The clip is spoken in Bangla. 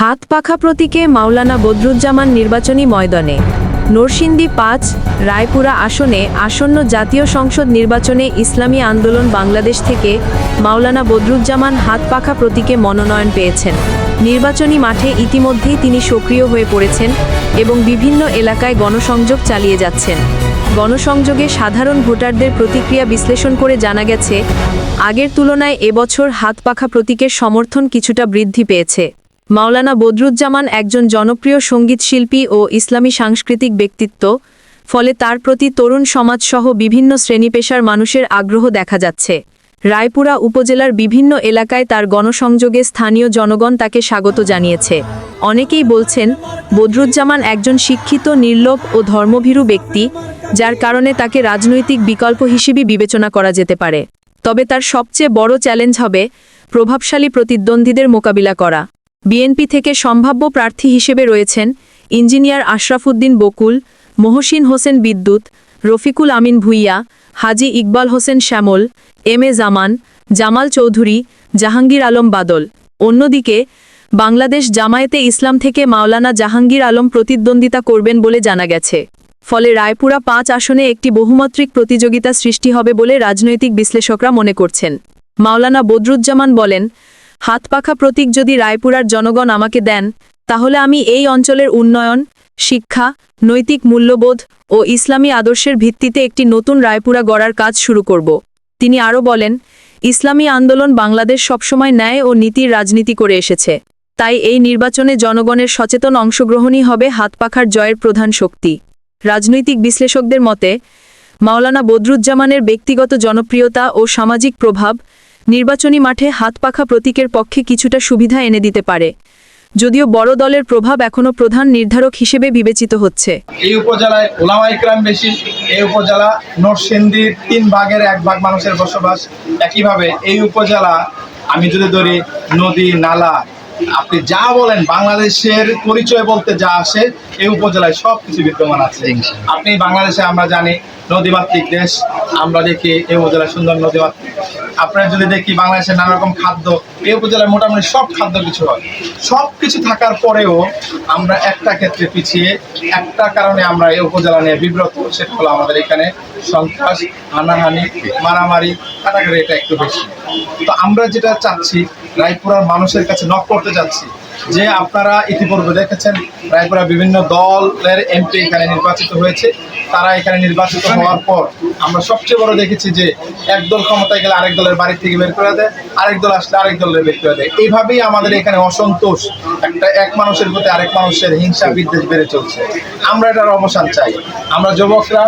হাত পাখা প্রতীকে মাওলানা বদরুজ্জামান নির্বাচনী ময়দানে। নরসিংদী পাঁচ, রায়পুরা আসনে আসন্ন জাতীয় সংসদ নির্বাচনে ইসলামী আন্দোলন বাংলাদেশ থেকে মাওলানা বদরুজ্জামান হাত পাখা প্রতীকে মনোনয়ন পেয়েছেন। নির্বাচনী মাঠে ইতিমধ্যেই তিনি সক্রিয় হয়ে পড়েছেন এবং বিভিন্ন এলাকায় গণসংযোগ চালিয়ে যাচ্ছেন। গণসংযোগে সাধারণ ভোটারদের প্রতিক্রিয়া বিশ্লেষণ করে জানা গেছে, আগের তুলনায় এবছর হাত পাখা প্রতীকের সমর্থন কিছুটা বৃদ্ধি পেয়েছে। মাওলানা বদরুজ্জামান একজন জনপ্রিয় সঙ্গীতশিল্পী ও ইসলামী সাংস্কৃতিক ব্যক্তিত্ব, ফলে তার প্রতি তরুণ সমাজসহ বিভিন্ন শ্রেণীপেশার মানুষের আগ্রহ দেখা যাচ্ছে। রায়পুরা উপজেলার বিভিন্ন এলাকায় তার গণসংযোগে স্থানীয় জনগণ তাকে স্বাগত জানিয়েছে। অনেকেই বলছেন, বদরুজ্জামান একজন শিক্ষিত, নির্লোভ ও ধর্মভীরু ব্যক্তি, যার কারণে তাকে রাজনৈতিক বিকল্প হিসেবে বিবেচনা করা যেতে পারে। তবে তার সবচেয়ে বড় চ্যালেঞ্জ হবে প্রভাবশালী প্রতিদ্বন্দ্বীদের মোকাবিলা করা। বিএনপি থেকে সম্ভাব্য প্রার্থী হিসেবে রয়েছেন engineer Ashrafuddin Bakul, Mohsin Hossain Bidyut, Rafiqul Amin Bhuiyan, Haji Iqbal Hossain Shyamal, M A Zaman, Jamal Chowdhury, Jahangir Alam Badal. অন্যদিকে, বাংলাদেশ জামায়াতে ইসলাম থেকে মাওলানা জাহাঙ্গীর আলম প্রতিদ্বন্দ্বিতা করবেন বলে জানা গেছে। ফলে রায়পুরা পাঁচ আসনে একটি বহুমাত্রিক প্রতিযোগিতা সৃষ্টি হবে বলে রাজনৈতিক বিশ্লেষকরা মনে করছেন। মাওলানা বদরুজ্জামান বলেন হাত পাখা প্রতীক যদি রায়পুরার জনগণ আমাকে দেন, তাহলে আমি এই অঞ্চলের উন্নয়ন, শিক্ষা, নৈতিক মূল্যবোধ ও ইসলামী আদর্শের ভিত্তিতে একটি নতুন রায়পুরা গড়ার কাজ শুরু করব। তিনি আরও বলেন, ইসলামী আন্দোলন বাংলাদেশ সবসময় ন্যায় ও নীতির রাজনীতি করে এসেছে। তাই এই নির্বাচনে জনগণের সচেতন অংশগ্রহণই হবে হাত পাখার জয়ের প্রধান শক্তি। রাজনৈতিক বিশ্লেষকদের মতে, মাওলানা বদরুজ্জামানের ব্যক্তিগত জনপ্রিয়তা ও সামাজিক প্রভাব নির্বাচনী মাঠে হাত পাখা প্রতীকের পক্ষে কিছুটা সুবিধা এনে দিতে পারে। যদিও বড় দলের প্রভাব এখনও প্রধান নির্ধারক হিসেবে বিবেচিত হচ্ছে। এই উপজেলায় ওলামা ইকরাম বেশি, এই উপজেলা নরসিন্দির তিন ভাগের এক ভাগ মানুষের বসবাস। একইভাবে এই উপজেলা, আমি যদি ধরি, নদী, নালা আপনি যা বলেন বাংলাদেশের পরিচয় বলতে যা আসে এই উপজেলায় সব কিছু বিদ্যমান আছে। আপনি বাংলাদেশে আমরা জানি নদীমাতৃক দেশ আমরা দেখি এই উপজেলায় সুন্দর নদীমাতৃক। আপনারা যদি দেখি বাংলাদেশের নানা রকম খাদ্য এই উপজেলায় মোটামুটি সব খাদ্য কিছু হয়। সব কিছু থাকার পরেও আমরা একটা ক্ষেত্রে পিছিয়ে একটা কারণে আমরা এই উপজেলা নিয়ে বিব্রত। সেটা হলো আমাদের এখানে সন্ত্রাস হানাহানি মারামারি কাটাকাটি এটা একটু বেশি। তো আমরা যেটা চাচ্ছি রায়পুরার মানুষের কাছে নক করতে যাচ্ছি যে আপনারা ইতিপূর্বে দেখেছেন রায়পুরা বিভিন্ন দলের এমপি এখানে নির্বাচিত হয়েছে। তারা এখানে নির্বাচিত হওয়ার পর আমরা সবচেয়ে বড় দেখেছি যে এক দল ক্ষমতায় গেলে আরেক দলের বাড়ি থেকে বের করে দেয়, আরেক দল আসলে আরেক দলের বের করে দেয়। এইভাবেই আমাদের এখানে অসন্তোষ, একটা এক মানুষের প্রতি আরেক মানুষের হিংসা বিদ্বেষ বেড়ে চলছে। আমরা এটার অবসান চাই। আমরা যুবকরা